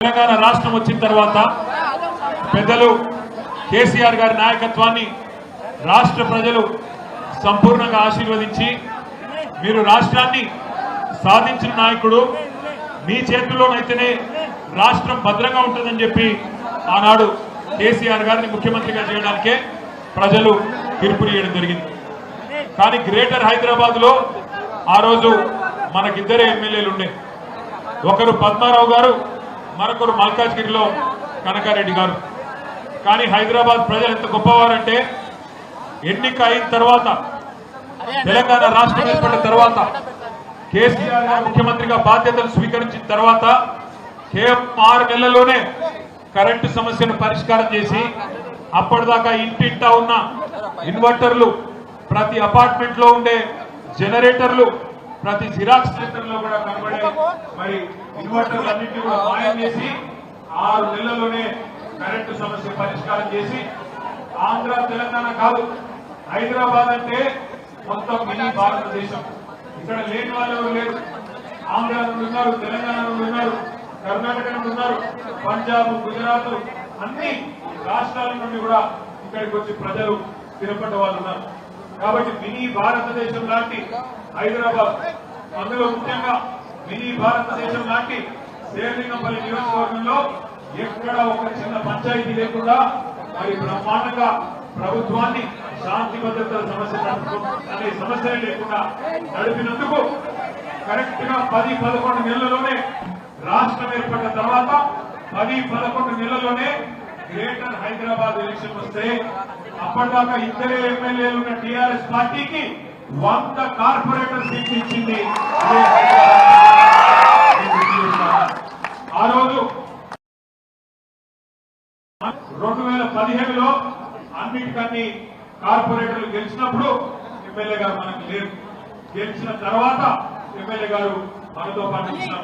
తెలంగాణ రాష్ట్రం వచ్చిన తర్వాత పెద్దలు కేసీఆర్ గారి నాయకత్వాన్ని రాష్ట్ర ప్రజలు సంపూర్ణంగా ఆశీర్వదించి మీరు రాష్ట్రాన్ని సాధించిన నాయకుడు మీ చేతుల్లోనైతేనే రాష్ట్రం భద్రంగా ఉంటుందని చెప్పి ఆనాడు కేసీఆర్ గారిని ముఖ్యమంత్రిగా చేయడానికే ప్రజలు తీర్పునియడం జరిగింది. కానీ గ్రేటర్ హైదరాబాద్లో ఆ రోజు మనకిద్దరే ఎమ్మెల్యేలు ఉండే ఒకరు పద్మారావు గారు మరొకరు మల్కాజ్గిరిలో కనకారెడ్డి గారు. కానీ హైదరాబాద్ ప్రజలు ఎంత గొప్పవారంటే ఎన్నిక అయిన తర్వాత తెలంగాణ రాష్ట్రం ఏర్పడిన తర్వాత కేసీఆర్ ముఖ్యమంత్రిగా బాధ్యతలు స్వీకరించిన తర్వాత కేవలం ఆరు నెలల్లోనే కరెంటు సమస్యను పరిష్కారం చేసి అప్పటిదాకా ఇంటింటా ఉన్న ఇన్వర్టర్లు ప్రతి అపార్ట్మెంట్లో ఉండే జనరేటర్లు ప్రతి జిరాక్స్ సెంటర్లో కూడా కనబడే మరి ఇన్వర్టర్లు అన్నింటినీ కూడా మాయం చేసి ఆరు నెలల్లోనే కరెంటు సమస్య పరిష్కారం చేసి ఆంధ్ర తెలంగాణ కాదు హైదరాబాద్ అంటే మొత్తం మినీ భారతదేశం. ఇక్కడ లేని వాళ్ళు ఎవరు లేరు. ఆంధ్ర నుండి ఉన్నారు తెలంగాణ నుండి ఉన్నారు కర్ణాటక నుండి ఉన్నారు పంజాబ్ గుజరాత్ అన్ని రాష్ట్రాల నుండి కూడా ఇక్కడికి వచ్చి ప్రజలు స్థిరపడ్డ వాళ్ళు ఉన్నారు. కాబట్టి మినీ భారతదేశం లాంటి హైదరాబాద్ అందులో ముఖ్యంగా మినీ భారతదేశం లాంటి శేర్లింగంపల్లి నియోజకవర్గంలో ఎక్కడ ఒక చిన్న పంచాయతీ లేకుండా మరి బ్రహ్మాండంగా ప్రభుత్వాన్ని శాంతి భద్రతల సమస్య అనే సమస్యలే లేకుండా నడిపినందుకు కరెక్ట్గా పది పదకొండు నెలల్లోనే రాష్ట్రం ఏర్పడిన తర్వాత పది పదకొండు నెలల్లోనే గ్రేటర్ హైదరాబాద్ ఎలక్షన్ వస్తే అప్పటిదాకా ఇద్దరే ఎమ్మెల్యేలు ఉన్న టీఆర్ఎస్ పార్టీకి వంద కార్పొరేటర్ సీట్లు ఇచ్చింది ఆ రోజు రెండు వేల పదిహేనులో అన్నిటికన్నీ కార్పొరేటర్లు గెలిచినప్పుడు ఎమ్మెల్యే గారు మనకు లేరు. గెలిచిన తర్వాత ఎమ్మెల్యే గారు మనతో పాటు వచ్చినాం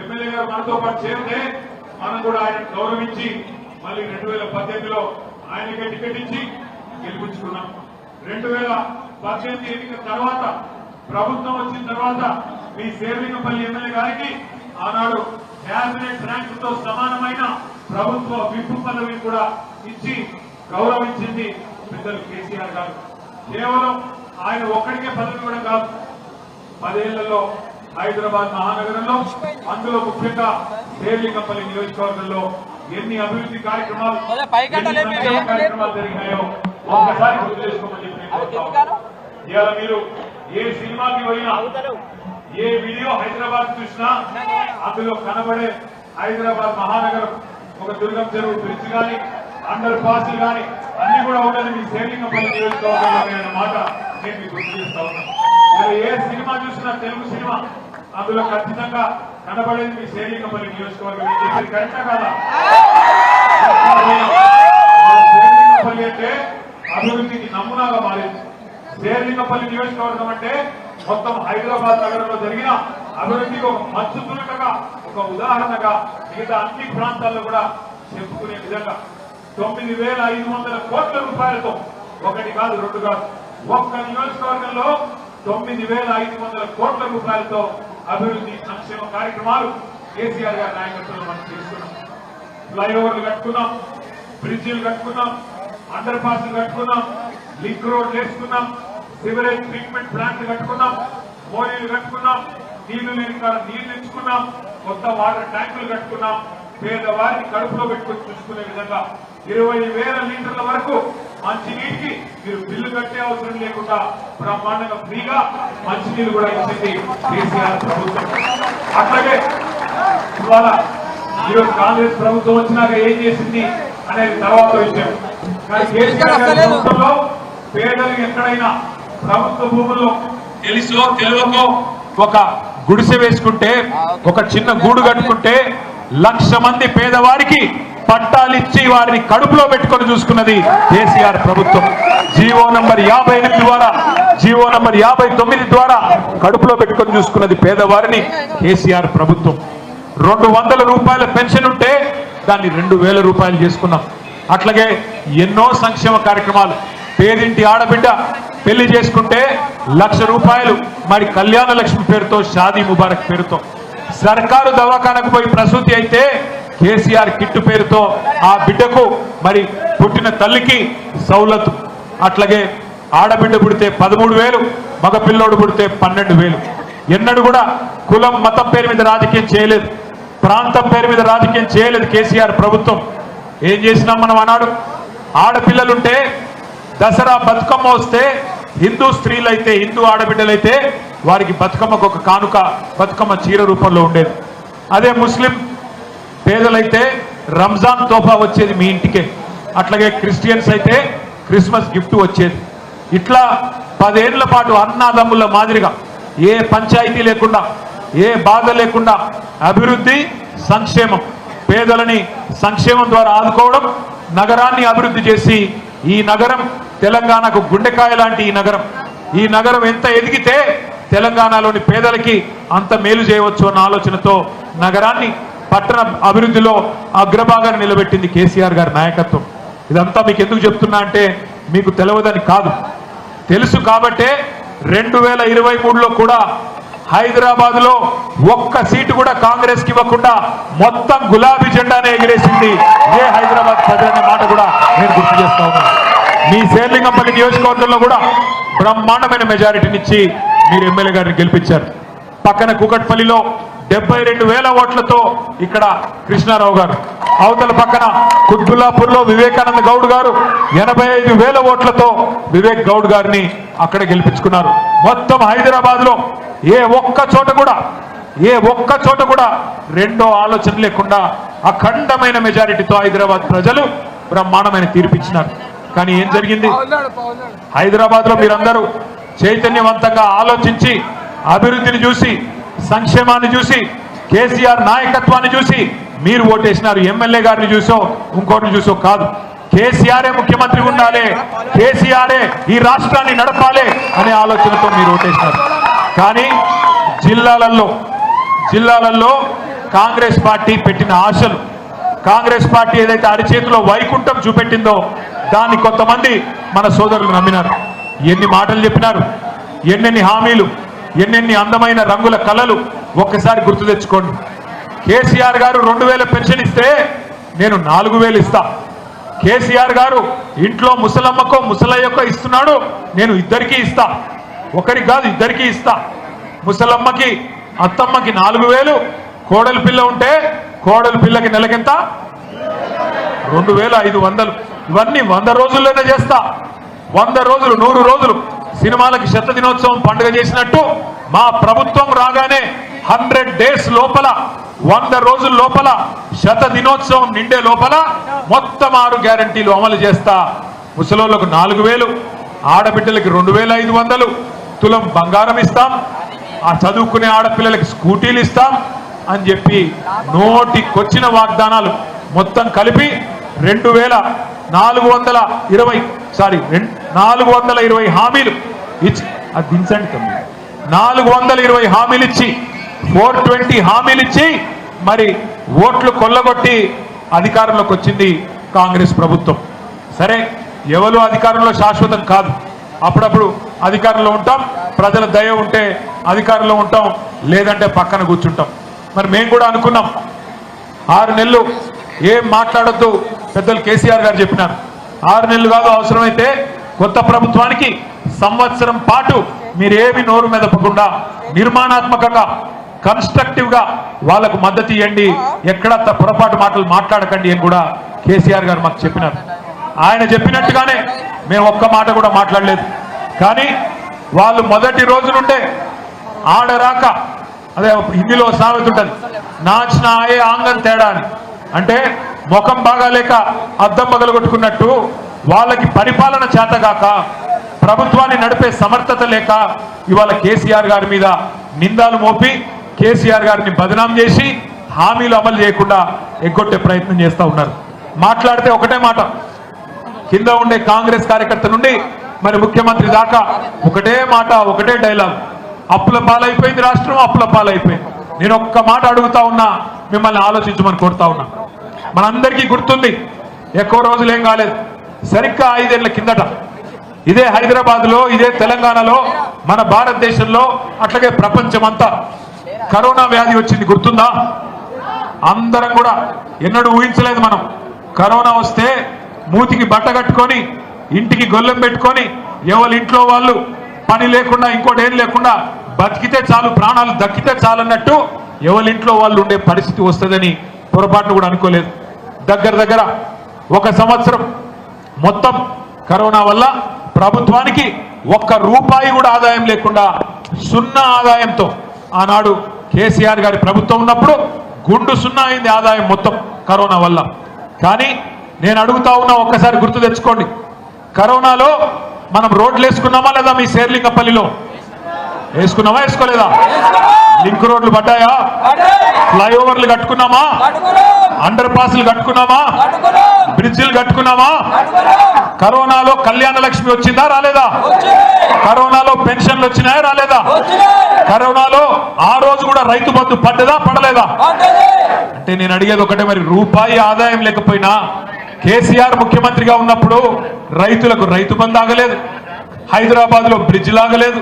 ఎమ్మెల్యే గారు మనతో పాటు చేరితే మనం కూడా ఆయన గౌరవించి మళ్ళీ రెండు వేల పద్దెనిమిదిలో ఆయనకే టికెట్ ఇచ్చి గెలిపించుకున్నాం. రెండు వేల పద్దెనిమిది ఎన్నిక తర్వాత ప్రభుత్వం వచ్చిన తర్వాత మీ సేవింగపల్లి ఎమ్మెల్యే గారికి ఆనాడు క్యాబినెట్ ర్యాంకుతో సమానమైన ప్రభుత్వ విప్పు పదవిని కూడా ఇచ్చి గౌరవించింది పెద్దలు కేసీఆర్ గారు. కేవలం ఆయన ఒక్కడికే పదవి కూడా కాదు. పదేళ్ళలో హైదరాబాద్ మహానగరంలో అందులో ముఖ్యంగా శేర్లింగపల్లి నియోజకవర్గంలో ఎన్ని అభివృద్ధి కార్యక్రమాలు కార్యక్రమాలు జరిగినాయో ఒక్కసారి గుర్తు చేసుకోమని చెప్పి. ఇవాళ మీరు ఏ సినిమాకి పోయినా ఏ వీడియో హైదరాబాద్ చూసినా అందులో కనబడే హైదరాబాద్ మహానగరం ఒక దుర్గం చెరువు బ్రిడ్జ్ గాని అండర్ పాస్ గాని అన్ని కూడా ఉన్నది మీ శేర్లింగపల్లి నియోజకవర్గంలో మాట నేను మీకు గుర్తు చేస్తా ఉన్నాను. ఏ సినిమా చూసినా తెలుగు సినిమా అందులో ఖచ్చితంగా కనబడేది మీ శేర్లింగపల్లి నియోజకవర్గం. చెప్పేది కరెక్టా కదా? అంటే అభివృద్ధికి నమూనాగా మారింది. శేర్లింగపల్లి నియోజకవర్గం అంటే మొత్తం హైదరాబాద్ నగరంలో జరిగిన అభివృద్ధికి ఒక మచ్చు తునకగా ఒక ఉదాహరణగా మిగతా అన్ని ప్రాంతాల్లో కూడా చెప్పుకునే విధంగా తొమ్మిది వేల ఐదు వందల కోట్ల రూపాయలతో ఒకటి కాదు రెండు కాదు. ఒక్క నియోజకవర్గంలో తొమ్మిది వేల ఐదు వందల కోట్ల రూపాయలతో అభివృద్ధి సంక్షేమ కార్యక్రమాలు కేసీఆర్ గారి నాయకత్వంలో మనం చేస్తున్నాం. ఫ్లైఓవర్లు కట్టుకున్నాం బ్రిడ్జిలు కట్టుకున్నాం అండర్ పాస్లు కట్టుకున్నాం లింక్ రోడ్ వేసుకున్నాం సివరేజ్ ట్రీట్మెంట్ ప్లాంట్ కట్టుకున్నాం మోరీలు కట్టుకున్నాం నీళ్ళు లేని కాడ నీళ్ళు ఇచ్చుకున్నాం కొత్త వాటర్ ట్యాంకులు కట్టుకున్నాం పేదవారిని కడుపులో పెట్టుకొని చూసుకునే విధంగా ఇరవై వేల లీటర్ల వరకు మంచినీటికి మీరు బిల్లు కట్టే అవసరం లేకుండా బ్రహ్మాండంగా ఫ్రీగా మంచినీళ్ళు కూడా ఇచ్చింది కేసీఆర్ ప్రభుత్వం. అట్లాగే ఇవాళ ఈరోజు కాంగ్రెస్ ప్రభుత్వం వచ్చినాక ఏం చేసింది అనేది తర్వాత విషయం. కానీ కేసీఆర్ ప్రభుత్వంలో పేదలు ఎక్కడైనా ప్రభుత్వ భూముల్లో తెలుసో తెలియకో ఒక గుడిసె వేసుకుంటే ఒక చిన్న గూడు కట్టుకుంటే లక్ష మంది పేదవారికి పట్టాలిచ్చి వారిని కడుపులో పెట్టుకొని చూసుకున్నది కేసీఆర్ ప్రభుత్వం. జీవో నంబర్ యాభై ఎనిమిది ద్వారా జీవో నంబర్ యాభై తొమ్మిది ద్వారా కడుపులో పెట్టుకొని చూసుకున్నది పేదవారిని కేసీఆర్ ప్రభుత్వం. రెండు వందల రూపాయల పెన్షన్ ఉంటే దాన్ని రెండు వేల రూపాయలు చేసుకున్నాం. అట్లాగే ఎన్నో సంక్షేమ కార్యక్రమాలు. పేదింటి ఆడబిడ్డ పెళ్ళి చేసుకుంటే లక్ష రూపాయలు. మరి కళ్యాణ లక్ష్మి పేరుతో షాదీ ముబారక్ పేరుతో. సర్కారు దవాఖానకు పోయి ప్రసూతి అయితే కేసీఆర్ కిట్టు పేరుతో ఆ బిడ్డకు మరి పుట్టిన తల్లికి సౌలత్. అట్లాగే ఆడబిడ్డ పుడితే పదమూడు వేలు మగ పిల్లోడు పుడితే పన్నెండు వేలు. ఎన్నడూ కూడా కులం మతం పేరు మీద రాజకీయం చేయలేదు. ప్రాంతం పేరు మీద రాజకీయం చేయలేదు కేసీఆర్ ప్రభుత్వం. ఏం చేసినాం మనం అన్నాడు ఆడపిల్లలుంటే దసరా బతుకమ్మ వస్తే హిందూ స్త్రీలైతే హిందూ ఆడబిడ్డలైతే వారికి బతుకమ్మకు ఒక కానుక బతుకమ్మ చీర రూపంలో ఉండేది. అదే ముస్లిం పేదలైతే రంజాన్ తోఫా వచ్చేది మీ ఇంటికే. అట్లాగే క్రిస్టియన్స్ అయితే క్రిస్మస్ గిఫ్ట్ వచ్చేది. ఇట్లా పదేళ్ళ పాటు అన్నాదమ్ముల మాదిరిగా ఏ పంచాయతీ లేకుండా ఏ బాధ లేకుండా అభివృద్ధి సంక్షేమం పేదలని సంక్షేమం ద్వారా ఆదుకోవడం నగరాన్ని అభివృద్ధి చేసి ఈ నగరం తెలంగాణకు గుండెకాయ లాంటి ఈ నగరం. ఈ నగరం ఎంత ఎదిగితే తెలంగాణలోని పేదలకి అంత మేలు చేయవచ్చు అన్న ఆలోచనతో నగరాన్ని పట్టణ అభివృద్ధిలో అగ్రభాగాన్ని నిలబెట్టింది కేసీఆర్ గారి నాయకత్వం. ఇదంతా మీకు ఎందుకు చెప్తున్నా అంటే మీకు తెలియదని కాదు. తెలుసు కాబట్టే రెండు వేల ఇరవై మూడులో కూడా హైదరాబాద్లో ఒక్క సీటు కూడా కాంగ్రెస్కి ఇవ్వకుండా మొత్తం గులాబీ జెండానే ఎగిరేసింది ఏ హైదరాబాద్ ప్రజలనే మాట కూడా నేను గుర్తు చేస్తా ఉన్నాను మీ శేర్లింగంపల్లి నియోజకవర్గంలో కూడా బ్రహ్మాండమైన మెజారిటీనిచ్చి మీరు ఎమ్మెల్యే గారిని గెలిపించారు. పక్కన కుకట్పల్లిలో డెబ్బై రెండు వేల ఓట్లతో ఇక్కడ కృష్ణారావు గారు. అవతల పక్కన కుత్బుల్లాపూర్లో వివేకానంద గౌడ్ గారు ఎనభై ఐదు వేల ఓట్లతో వివేక్ గౌడ్ గారిని అక్కడ గెలిపించుకున్నారు. మొత్తం హైదరాబాద్లో ఏ ఒక్క చోట కూడా ఏ ఒక్క చోట కూడా రెండో ఆలోచన లేకుండా అఖండమైన మెజారిటీతో హైదరాబాద్ ప్రజలు బ్రహ్మాండమైన తీర్పిచ్చినారు. కానీ ఏం జరిగింది? హైదరాబాద్లో మీరందరూ చైతన్యవంతంగా ఆలోచించి అభివృద్ధిని చూసి సంక్షేమాన్ని చూసి కేసీఆర్ నాయకత్వాన్ని చూసి మీరు ఓటేసినారు. ఎమ్మెల్యే గారిని చూసో ఇంకోటిని చూసో కాదు. కేసీఆరే ముఖ్యమంత్రి ఉండాలి. కేసీఆరే ఈ రాష్ట్రాన్ని నడపాలి అనే ఆలోచనతో మీరు ఓటేసినారు. కానీ జిల్లాలలో జిల్లాలలో కాంగ్రెస్ పార్టీ పెట్టిన ఆశలు కాంగ్రెస్ పార్టీ ఏదైతే అరిచేతిలో వైకుంఠం చూపెట్టిందో దాన్ని కొంతమంది మన సోదరులు నమ్మినారు. ఎన్ని మాటలు చెప్పినారు ఎన్నెన్ని హామీలు ఎన్నెన్ని అందమైన రంగుల కళలు ఒక్కసారి గుర్తు తెచ్చుకోండి. కేసీఆర్ గారు రెండు వేల పెన్షన్ ఇస్తే నేను నాలుగు వేలు ఇస్తా. కేసీఆర్ గారు ఇంట్లో ముసలమ్మకో ముసలయ్యకో ఇస్తున్నాడు నేను ఇద్దరికీ ఇస్తా. ఒకరికి కాదు ఇద్దరికీ ఇస్తా. ముసలమ్మకి అత్తమ్మకి నాలుగు వేలు కోడలి పిల్ల ఉంటే కోడలి పిల్లకి నెలకెంత? రెండు వేల ఐదు వందలు. ఇవన్నీ వంద రోజుల్లోనే చేస్తా. వంద రోజులు నూరు రోజులు. సినిమాలకు శత దినోత్సవం పండుగ చేసినట్టు మా ప్రభుత్వం రాగానే హండ్రెడ్ డేస్ లోపల వంద రోజుల లోపల శత దినోత్సవం నిండే లోపల మొత్తం ఆరు గ్యారంటీలు అమలు చేస్తా. ముసలోళ్ళకు నాలుగు వేలు ఆడబిడ్డలకి రెండు వేల ఐదు వందలు తులం బంగారం ఇస్తాం ఆ చదువుకునే ఆడపిల్లలకి స్కూటీలు ఇస్తాం అని చెప్పి నోటికొచ్చిన వాగ్దానాలు మొత్తం కలిపి రెండు వేల నాలుగు వందల ఇరవై సారీ రెండు నాలుగు వందల ఇరవై హామీలు ఇచ్చి. అది దించండి తమ్ముడు. నాలుగు వందల ఇరవై హామీలు ఇచ్చి ఫోర్ ట్వంటీ హామీలు ఇచ్చి మరి ఓట్లు కొల్లగొట్టి అధికారంలోకి వచ్చింది కాంగ్రెస్ ప్రభుత్వం. సరే ఎవరు అధికారంలో శాశ్వతం కాదు. అప్పుడప్పుడు అధికారంలో ఉంటాం ప్రజల దయ ఉంటే అధికారంలో ఉంటాం లేదంటే పక్కన కూర్చుంటాం. మరి మేము కూడా అనుకున్నాం. ఆరు నెలలు ఏం మాట్లాడొద్దు పెద్దలు కేసీఆర్ గారు చెప్పినారు. ఆరు నెలలు కాదు అవసరమైతే కొత్త ప్రభుత్వానికి సంవత్సరం పాటు మీరేమి నోరు మెదపకుండా నిర్మాణాత్మకంగా కన్స్ట్రక్టివ్గా వాళ్ళకు మద్దతు ఇవ్వండి. ఎక్కడ పొరపాటు మాటలు మాట్లాడకండి అని కూడా కేసీఆర్ గారు మాకు చెప్పినారు. ఆయన చెప్పినట్టుగానే మేము ఒక్క మాట కూడా మాట్లాడలేదు. కానీ వాళ్ళు మొదటి రోజు నుండే ఆడరాక అదే హిందీలో సామెత ఉంటుంది నాచిన ఆయే ఆంగన్ తేడా అని. అంటే ముఖం బాగాలేక అద్దం పగలగొట్టుకున్నట్టు వాళ్ళకి పరిపాలన చేతగాక ప్రభుత్వాన్ని నడిపే సమర్థత లేక ఇవాళ కేసీఆర్ గారి మీద నిందాలు మోపి కేసీఆర్ గారిని బదనాం చేసి హామీలు అమలు చేయకుండా ఎగ్గొట్టే ప్రయత్నం చేస్తూ ఉన్నారు. మాట్లాడితే ఒకటే మాట. కింద ఉండే కాంగ్రెస్ కార్యకర్త నుండి మరి ముఖ్యమంత్రి దాకా ఒకటే మాట ఒకటే డైలాగ్. అప్పుల పాలైపోయింది రాష్ట్రం అప్పుల పాలైపోయింది. నేను ఒక్క మాట అడుగుతా ఉన్నా మిమ్మల్ని ఆలోచించమని కోరుతా ఉన్నా. మనందరికీ గుర్తుంది ఎక్కువ రోజులు ఏం కాలేదు. సరిగ్గా ఐదేళ్ళ కిందట. ఇదే హైదరాబాద్లో ఇదే తెలంగాణలో మన భారతదేశంలో అట్లాగే ప్రపంచమంతా కరోనా వ్యాధి వచ్చింది గుర్తుందా? అందరం కూడా ఎన్నడూ ఊహించలేదు మనం. కరోనా వస్తే మూతికి బట్ట కట్టుకొని ఇంటికి గొల్లెం పెట్టుకొని ఎవరి ఇంట్లో వాళ్ళు పని లేకుండా ఇంకోటి ఏం లేకుండా బతికితే చాలు ప్రాణాలు దక్కితే చాలు అన్నట్టు ఎవరి ఇంట్లో వాళ్ళు ఉండే పరిస్థితి వస్తుందని పొరపాటును కూడా అనుకోలేదు. దగ్గర దగ్గర ఒక సంవత్సరం మొత్తం కరోనా వల్ల ప్రభుత్వానికి ఒక్క రూపాయి కూడా ఆదాయం లేకుండా సున్నా ఆదాయంతో ఆనాడు కేసీఆర్ గారి ప్రభుత్వం ఉన్నప్పుడు గుండు సున్నా అయింది ఆదాయం మొత్తం కరోనా వల్ల. కానీ నేను అడుగుతా ఉన్నా ఒక్కసారి గుర్తు తెచ్చుకోండి. కరోనాలో మనం రోడ్లు వేసుకున్నామా లేదా మీ శేర్లింగపల్లిలో? వేసుకున్నామా వేసుకోలేదా? లింక్ రోడ్లు పడ్డాయా? ఫ్లైఓవర్లు కట్టుకున్నామా? అండర్ పాస్లు కట్టుకున్నామా? బ్రిడ్జిలు కట్టుకున్నామా? కరోనాలో కళ్యాణ లక్ష్మి వచ్చిందా రాలేదా? కరోనాలో పెన్షన్లు వచ్చినాయా రాలేదా? కరోనాలో ఆ రోజు కూడా రైతు బంధు పడ్డదా పడలేదా? అంటే నేను అడిగేది ఒకటే మరి రూపాయి ఆదాయం లేకపోయినా కేసీఆర్ ముఖ్యమంత్రిగా ఉన్నప్పుడు రైతులకు రైతు బంధు ఆగలేదు. హైదరాబాద్లో బ్రిడ్జ్ లాగలేదు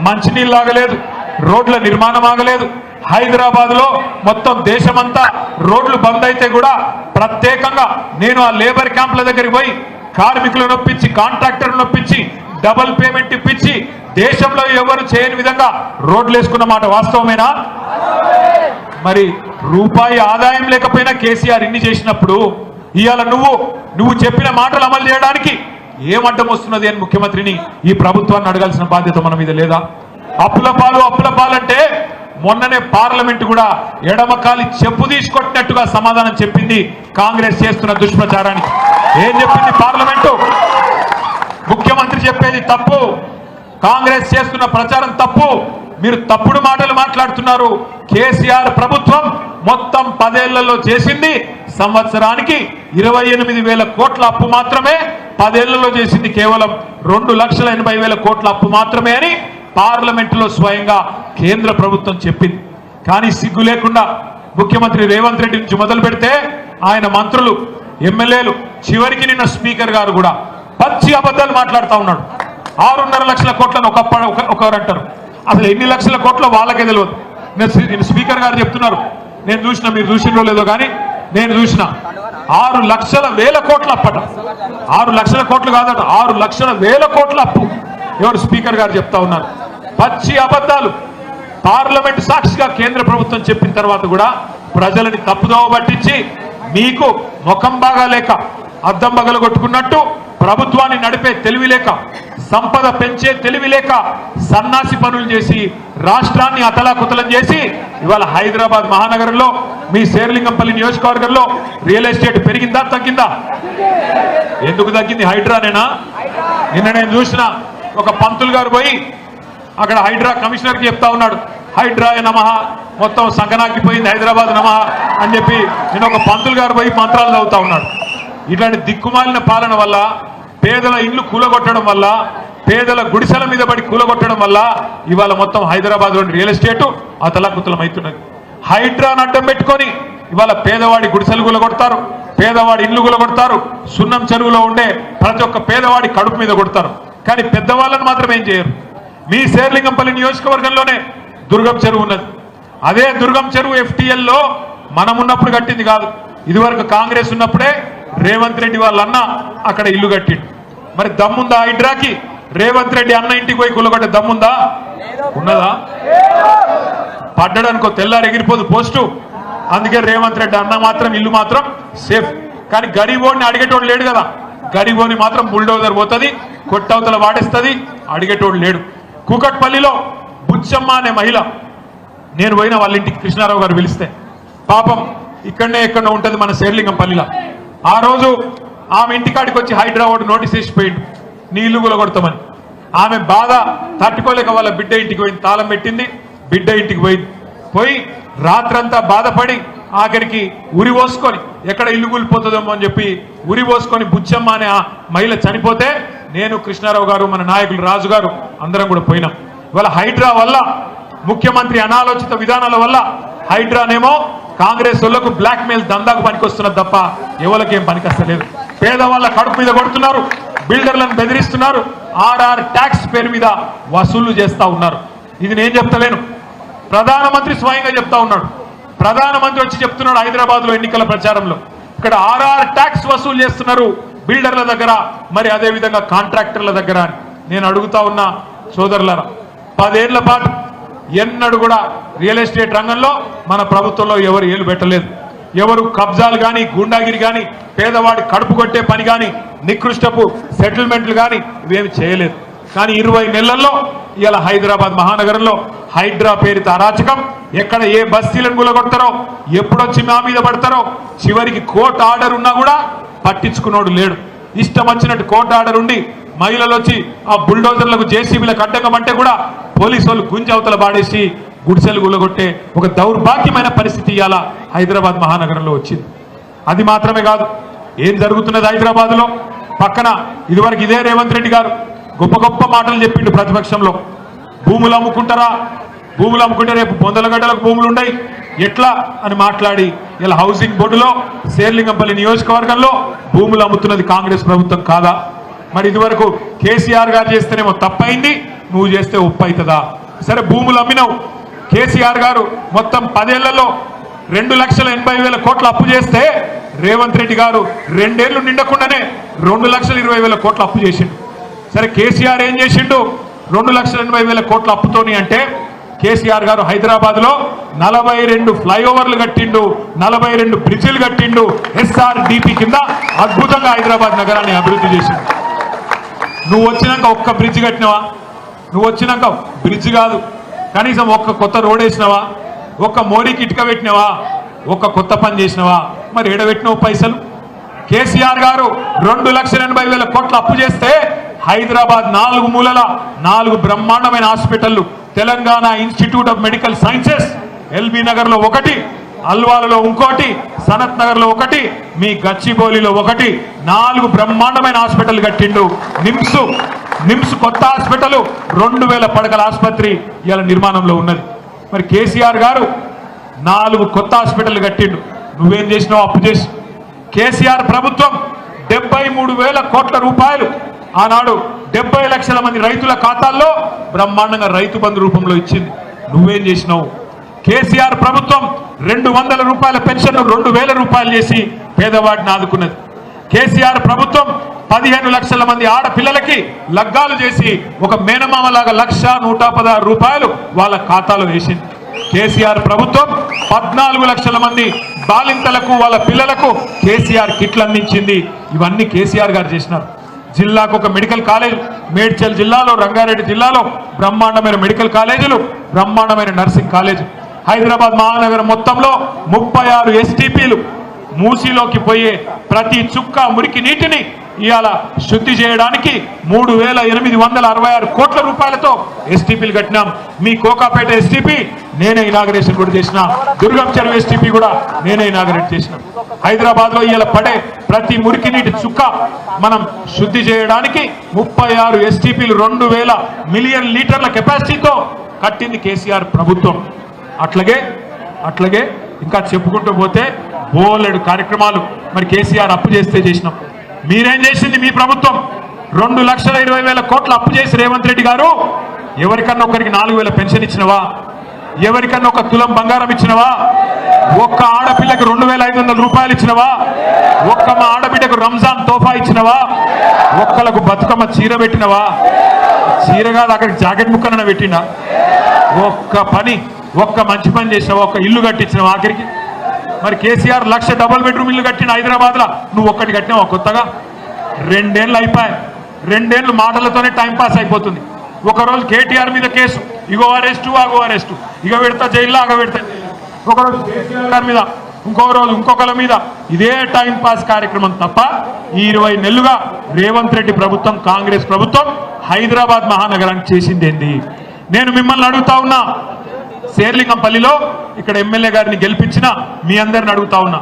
మంచినీళ్ళు ఆగలేదు రోడ్ల నిర్మాణం ఆగలేదు హైదరాబాద్లో మొత్తం దేశమంతా రోడ్లు బంద్ అయితే కూడా ప్రత్యేకంగా నేను ఆ లేబర్ క్యాంపుల దగ్గరికి పోయి కార్మికులను నొప్పించి కాంట్రాక్టర్ నొప్పించి డబుల్ పేమెంట్ ఇప్పించి దేశంలో ఎవరు చేయని విధంగా రోడ్లు వేసుకున్న మాట వాస్తవమేనా? మరి రూపాయి ఆదాయం లేకపోయినా కేసీఆర్ ఇన్ని చేసినప్పుడు ఇవాళ నువ్వు నువ్వు చెప్పిన మాటలు అమలు చేయడానికి ఏం అడ్డం వస్తున్నది అని ముఖ్యమంత్రిని ఈ ప్రభుత్వాన్ని అడగాల్సిన బాధ్యత మన మీద లేదా? అప్పుల పాలు అప్పుల పాలంటే మొన్ననే పార్లమెంట్ కూడా ఎడమకాలి చెప్పు తీసుకొట్టినట్టుగా సమాధానం చెప్పింది కాంగ్రెస్ చేస్తున్న దుష్ప్రచారానికి. ఏం చెప్పింది పార్లమెంటు? ముఖ్యమంత్రి చెప్పేది తప్పు. కాంగ్రెస్ చేస్తున్న ప్రచారం తప్పు. మీరు తప్పుడు మాటలు మాట్లాడుతున్నారు. కేసీఆర్ ప్రభుత్వం మొత్తం పదేళ్ళలో చేసింది సంవత్సరానికి ఇరవై ఎనిమిది వేల కోట్ల అప్పు మాత్రమే. పదేళ్ళలో చేసింది కేవలం రెండు లక్షల ఎనభై వేల కోట్ల అప్పు మాత్రమే అని పార్లమెంటులో స్వయంగా కేంద్ర ప్రభుత్వం చెప్పింది. కానీ సిగ్గు లేకుండా ముఖ్యమంత్రి రేవంత్ రెడ్డి నుంచి మొదలు పెడితే ఆయన మంత్రులు ఎమ్మెల్యేలు చివరికి నిన్న స్పీకర్ గారు కూడా పచ్చి అబద్ధాలు మాట్లాడుతూ ఉన్నాడు. ఆరున్నర లక్షల కోట్లను ఒక ఒకరు అంటారు. అసలు ఎన్ని లక్షల కోట్ల వాళ్ళకే తెలియదు. నేను నేను స్పీకర్ గారు చెప్తున్నారు. నేను చూసిన మీరు చూసినో లేదో కానీ నేను చూసిన ఆరు లక్షల వేల కోట్ల అప్పట. ఆరు లక్షల కోట్లు కాదట ఆరు లక్షల వేల కోట్ల అప్పు. ఎవరు స్పీకర్ గారు చెప్తా ఉన్నారు? పచ్చి అబద్ధాలు. పార్లమెంట్ సాక్షిగా కేంద్ర ప్రభుత్వం చెప్పిన తర్వాత కూడా ప్రజలని తప్పుదోవ పట్టించి మీకు ముఖం బాగా లేక అద్దం పగలగొట్టుకున్నట్టు ప్రభుత్వాన్ని నడిపే తెలివి లేక సంపద పెంచే తెలివి లేక సన్నాసి పనులు చేసి రాష్ట్రాన్ని అతలాకుతలం చేసి ఇవాళ హైదరాబాద్ మహానగరంలో మీ శేర్లింగంపల్లి నియోజకవర్గంలో రియల్ ఎస్టేట్ పెరిగిందా తగ్గిందా? ఎందుకు తగ్గింది? హైడ్రానేనా నిన్న నేను చూసిన ఒక పంతులు గారు పోయి అక్కడ హైడ్రా కమిషనర్కి చెప్తా ఉన్నాడు. హైడ్రాయ నమః మొత్తం సంగనాకిపోయింది హైదరాబాద్ నమః అని చెప్పి నేను ఒక పంతులు గారు పోయి మంత్రాలు చదువుతా ఉన్నాడు. ఇట్లాంటి దిక్కుమాలిన పాలన వల్ల పేదల ఇల్లు కూలగొట్టడం వల్ల పేదల గుడిసెల మీద పడి కూలగొట్టడం వల్ల ఇవాళ మొత్తం హైదరాబాద్లోని రియల్ ఎస్టేట్ అతలాకుతలం అవుతున్నది హైడ్రాను అడ్డం పెట్టుకొని ఇవాళ పేదవాడి గుడిసెలు కూలగొడతారు పేదవాడి ఇల్లు కూలగొడతారు సున్నం చెరువులో ఉండే ప్రతి ఒక్క పేదవాడి కడుపు మీద కొడతారు. కానీ పెద్దవాళ్ళని మాత్రం ఏం చేయరు. మీ శేర్లింగంపల్లి నియోజకవర్గంలోనే దుర్గం చెరువు ఉన్నది. అదే దుర్గం చెరువు ఎఫ్టీఎల్లో మనం ఉన్నప్పుడు కట్టింది కాదు. ఇదివరకు కాంగ్రెస్ ఉన్నప్పుడే రేవంత్ రెడ్డి వాళ్ళన్న అక్కడ ఇల్లు కట్టిండు. మరి దమ్ముందా హైడ్రాకి? రేవంత్ రెడ్డి అన్న ఇంటికి పోయి కూలగొట్టే దమ్ముందా? ఉన్నదా? పడ్డడానికో తెల్లారి ఎగిరిపోదు పోస్టు. అందుకే రేవంత్ రెడ్డి అన్న మాత్రం ఇల్లు మాత్రం సేఫ్. కానీ గరీబోడిని అడిగేటోడు లేడు కదా. గరీబోని మాత్రం బుల్డోజర్ పోతుంది కొట్టవతల వాడేస్తుంది అడిగేటోడు లేడు. కూకట్పల్లిలో బుచ్చమ్మ అనే మహిళ నేను పోయిన వాళ్ళ ఇంటికి కృష్ణారావు గారు పిలిస్తే పాపం ఇక్కడనే ఎక్కడో ఉంటుంది మన శేర్లింగం పల్లిలో? ఆ రోజు ఆమె ఇంటికాడికి వచ్చి హైదరాబాద్ నోటీస్ వేసిపోయిండు నీ ఇల్లు కొడతామని ఆమె బాధ తట్టుకోలేక వాళ్ళ బిడ్డ ఇంటికి పోయింది తాళం పెట్టింది బిడ్డ ఇంటికి పోయింది. పోయి రాత్రంతా బాధపడి ఆఖరికి ఉరి పోసుకొని ఎక్కడ ఇల్లు కూలిపోతుందేమో అని చెప్పి ఉరి పోసుకొని బుచ్చమ్మ అనే ఆ మహిళ చనిపోతే నేను కృష్ణారావు గారు మన నాయకులు రాజు గారు అందరం కూడా పోయినాం. ఇవాళ హైడ్రా వల్ల ముఖ్యమంత్రి అనాలోచిత విధానాల వల్ల హైడ్రానేమో కాంగ్రెస్ వాళ్ళకు బ్లాక్ మెయిల్ దందాకు పనికొస్తున్నది తప్ప ఎవరికేం పనికొస్తలేదు. పేదవాళ్ళ కడుపు మీద కొడుతున్నారు బిల్డర్లను బెదిరిస్తున్నారు. ఆర్ఆర్ ట్యాక్స్ పేరు మీద వసూలు చేస్తూ ఉన్నారు. ఇది నేను చెప్తలేను. ప్రధానమంత్రి స్వయంగా చెప్తా ఉన్నాడు. ప్రధానమంత్రి వచ్చి చెప్తున్నాడు హైదరాబాద్లో ఎన్నికల ప్రచారంలో. ఇక్కడ ఆర్ఆర్ ట్యాక్స్ వసూలు చేస్తున్నారు బిల్డర్ల దగ్గర మరి అదేవిధంగా కాంట్రాక్టర్ల దగ్గర అని. నేను అడుగుతా ఉన్నా సోదరులరా పదేళ్ళ పాటు ఎన్నడు కూడా రియల్ ఎస్టేట్ రంగంలో మన ప్రభుత్వంలో ఎవరు ఏలు పెట్టలేదు. ఎవరు కబ్జాలు కానీ గుండాగిరి కానీ పేదవాడి కడుపు కొట్టే పని కానీ నికృష్టపు సెటిల్మెంట్లు కానీ ఇవేమి చేయలేదు. కానీ ఇరవై నెలల్లో ఇలా హైదరాబాద్ మహానగరంలో హైడ్రా పేరిత అరాచకం ఎక్కడ ఏ బస్తీలను గులగొడతారో ఎప్పుడొచ్చి మా మీద పడతారో చివరికి కోర్టు ఆర్డర్ ఉన్నా కూడా పట్టించుకున్నోడు లేడు. ఇష్టం వచ్చినట్టు కోర్టు ఆర్డర్ ఉండి మహిళలు వచ్చి ఆ బుల్డోజర్లకు జేసీబీలకు అడ్డకమంటే కూడా పోలీసు వాళ్ళు గుంజవతల అవతల పాడేసి గుడిసెలు గుల్లగొట్టే ఒక దౌర్భాగ్యమైన పరిస్థితి ఇవాళ హైదరాబాద్ మహానగరంలో వచ్చింది. అది మాత్రమే కాదు ఏం జరుగుతున్నది హైదరాబాద్లో? పక్కన ఇదివరకు ఇదే రేవంత్ రెడ్డి గారు గొప్ప గొప్ప మాటలు చెప్పిండు ప్రతిపక్షంలో. భూములు అమ్ముకుంటారా? భూములు అమ్ముకుంటే రేపు పొందల గడ్డలకు భూములు ఉన్నాయి ఎట్లా అని మాట్లాడి ఇలా హౌసింగ్ బోర్డులో శేర్లింగంపల్లి నియోజకవర్గంలో భూములు అమ్ముతున్నది కాంగ్రెస్ ప్రభుత్వం కాదా? మరి ఇదివరకు కేసీఆర్ గారు చేస్తేనేమో తప్పైంది నువ్వు చేస్తే ఒప్పు అవుతుందా సరే భూములు అమ్మినావు కేసీఆర్ గారు మొత్తం పదేళ్ళలో రెండు లక్షల ఎనభై వేల కోట్ల అప్పు చేస్తే రేవంత్ రెడ్డి గారు రెండేళ్ళు నిండకుండానే రెండు లక్షల ఇరవై వేల కోట్ల అప్పు చేసిండు. సరే కేసీఆర్ ఏం చేసిండు? రెండు లక్షల ఎనభై వేల కోట్ల అప్పుతోని అంటే కేసీఆర్ గారు హైదరాబాద్లో నలభై రెండు ఫ్లైఓవర్లు కట్టిండు నలభై రెండు బ్రిడ్జిలు కట్టిండు ఎస్ఆర్ డిపి కింద అద్భుతంగా హైదరాబాద్ నగరాన్ని అభివృద్ధి చేసిండు. నువ్వు వచ్చినాక ఒక్క బ్రిడ్జ్ కట్టినవా? నువ్వు వచ్చినాక బ్రిడ్జ్ కాదు. కనీసం ఒక్క కొత్త రోడ్ వేసినవా? ఒక్క మోడీకి ఇటుక పెట్టినవా? ఒక్క కొత్త పని చేసినవా? మరి ఎడబెట్టినవు పైసలు? కేసీఆర్ గారు రెండు లక్షల ఎనభై వేల కోట్లు అప్పు చేస్తే హైదరాబాద్ నాలుగు మూలల నాలుగు బ్రహ్మాండమైన హాస్పిటళ్ళు Telangana institute of medical sciences LB నగర్లో ఒకటి అల్వాలలో ఇంకోటి సనత్ నగర్లో ఒకటి మీ గచ్చిబౌలిలో ఒకటి నాలుగు బ్రహ్మాండమైన హాస్పిటల్ కట్టిండు నిమ్స్. నిమ్స్ కొత్త హాస్పిటల్ రెండు వేల పడకల ఆసుపత్రి ఇలా నిర్మాణంలో ఉన్నది. మరి కేసీఆర్ గారు నాలుగు కొత్త హాస్పిటల్ కట్టిండు. నువ్వేం చేసినావు అప్పు చేసి. కేసీఆర్ ప్రభుత్వం డెబ్బై మూడు వేల కోట్ల రూపాయలు ఆనాడు డెబ్బై లక్షల మంది రైతుల ఖాతాల్లో బ్రహ్మాండంగా రైతు బంధు రూపంలో ఇచ్చింది. నువ్వేం చేసినావు? కేసీఆర్ ప్రభుత్వం రెండు వందల రూపాయల పెన్షన్ రెండు వేల రూపాయలు చేసి పేదవాడిని ఆదుకున్నది. కేసీఆర్ ప్రభుత్వం పదిహేను లక్షల మంది ఆడపిల్లలకి లగ్గాలు చేసి ఒక మేనమామలాగా లక్ష నూట పదహారు రూపాయలు వాళ్ళ ఖాతాలో వేసింది. కేసీఆర్ ప్రభుత్వం పద్నాలుగు లక్షల మంది బాలింతలకు వాళ్ళ పిల్లలకు కేసీఆర్ కిట్లు అందించింది. ఇవన్నీ కేసీఆర్ గారు చేసినారు. జిల్లాకు ఒక మెడికల్ కాలేజ్ మేడ్చల్ జిల్లాలో రంగారెడ్డి జిల్లాలో బ్రహ్మాండమైన మెడికల్ కాలేజీలు బ్రహ్మాండమైన నర్సింగ్ కాలేజ్. హైదరాబాద్ మహానగరం మొత్తంలో ముప్పై ఆరు ఎస్టీపీలు మూసీలోకి పోయే ప్రతి చుక్క మురికి నీటిని ఇవాళ శుద్ధి చేయడానికి మూడు వేల ఎనిమిది వందల అరవై ఆరు కోట్ల రూపాయలతో ఎస్టీపీలు కట్టినాం. మీ కోకాపేట ఎస్టీపీ నేనే ఇనాగరేషన్ కూడా చేసిన. దుర్గం చెరువు ఎస్టీపీ కూడా నేనే ఇనాగరేట్ చేసిన. హైదరాబాద్లో ఇవాళ పడే ప్రతి మురికి నీటి చుక్క మనం శుద్ధి చేయడానికి ముప్పై ఆరు ఎస్టీపీలు రెండు వేల మిలియన్ లీటర్ల కెపాసిటీతో కట్టింది కేసీఆర్ ప్రభుత్వం. అట్లాగే అట్లాగే ఇంకా చెప్పుకుంటూ పోతే బోలెడు కార్యక్రమాలు మరి కేసీఆర్ అప్పు చేస్తే చేసినాం. మీరేం చేసింది మీ ప్రభుత్వం? రెండు లక్షల ఇరవై వేల కోట్లు అప్పు చేసి రేవంత్ రెడ్డి గారు ఎవరికన్నా ఒకరికి నాలుగు వేల పెన్షన్ ఇచ్చినవా? ఎవరికన్నా ఒక తులం బంగారం ఇచ్చినవా? ఒక్క ఆడపిల్లకి రెండు వేల ఐదు వందల రూపాయలు ఇచ్చినవా? ఒక్క మా ఆడబిడ్డకు రంజాన్ తోఫా ఇచ్చినవా? ఒక్కలకు బతుకమ్మ చీర పెట్టినవా? చీర కాదు అక్కడికి జాకెట్ ముక్కన పెట్టినా? ఒక్క పని ఒక్క మంచి పని చేసినవా? ఒక్క ఇల్లు కట్టించినవా? ఆఖరికి మరి కేసీఆర్ లక్ష డబుల్ బెడ్రూమ్ ఇల్లు కట్టిన హైదరాబాద్లో నువ్వు ఒక్కటి కట్టినావు కొత్తగా? రెండేళ్ళు అయిపోయాయి. రెండేళ్ళు మాటలతోనే టైంపాస్ అయిపోతుంది. ఒకరోజు కేటీఆర్ మీద కేసు. ఇగో అరెస్టు ఆగో అరెస్టు. ఇక పెడతా జైల్లో ఆగ పెడతా ఒకరోజు ఒక రోజు కేసీఆర్ మీద ఇంకో రోజు ఇంకొకరి మీద ఇదే టైం పాస్ కార్యక్రమం తప్ప ఈ ఇరవై నెలలుగా రేవంత్ రెడ్డి ప్రభుత్వం కాంగ్రెస్ ప్రభుత్వం హైదరాబాద్ మహానగరానికి చేసిందేంది నేను మిమ్మల్ని అడుగుతా ఉన్నా శేర్లింగంపల్లిలో ఇక్కడ ఎమ్మెల్యే గారిని గెలిపించిన మీ అందరిని అడుగుతా ఉన్నా.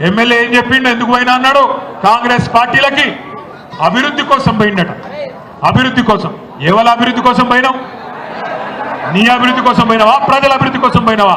ఎమ్మెల్యే ఏం చెప్పిండు ఎందుకు పోయినా అన్నాడు? కాంగ్రెస్ పార్టీలకి అభివృద్ధి కోసం పోయిండట. అభివృద్ధి కోసం. ఎవరి అభివృద్ధి కోసం పోయినావు? నీ అభివృద్ధి కోసం పోయినావా? ప్రజల అభివృద్ధి కోసం పోయినావా?